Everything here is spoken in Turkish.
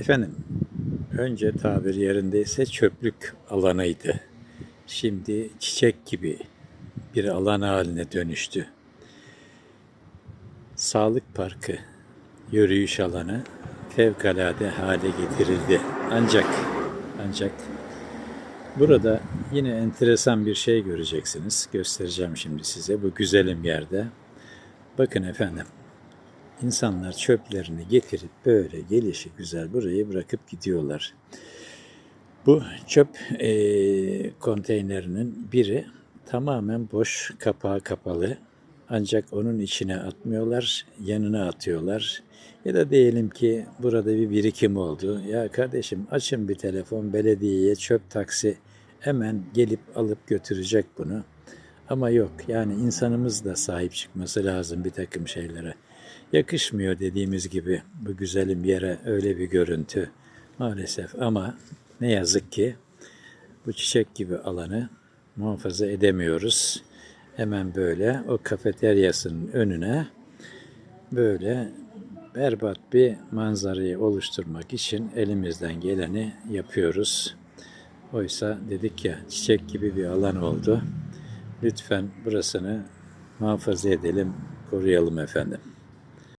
Efendim, önce tabir yerindeyse çöplük alanıydı. Şimdi çiçek gibi bir alan haline dönüştü. Sağlık Parkı, yürüyüş alanı fevkalade hale getirildi. Ancak, ancak burada yine enteresan bir şey göreceksiniz. Göstereceğim şimdi size bu güzelim yerde. Bakın efendim, İnsanlar çöplerini getirip böyle gelişi güzel burayı bırakıp gidiyorlar. Bu çöp eee, konteynerinin biri tamamen boş, kapağı kapalı. Ancak onun içine atmıyorlar, yanına atıyorlar. Ya da diyelim ki burada bir birikim oldu. Ya kardeşim açın bir telefon belediyeye çöp taksi hemen gelip alıp götürecek bunu. Ama yok yani insanımız da sahip çıkması lazım bir takım şeylere. Yakışmıyor dediğimiz gibi bu güzelim yere öyle bir görüntü maalesef ama ne yazık ki bu çiçek gibi alanı muhafaza edemiyoruz. Hemen böyle o kafeteryasının önüne böyle berbat bir manzarayı oluşturmak için elimizden geleni yapıyoruz. Oysa dedik ya çiçek gibi bir alan oldu. Lütfen burasını muhafaza edelim, koruyalım efendim.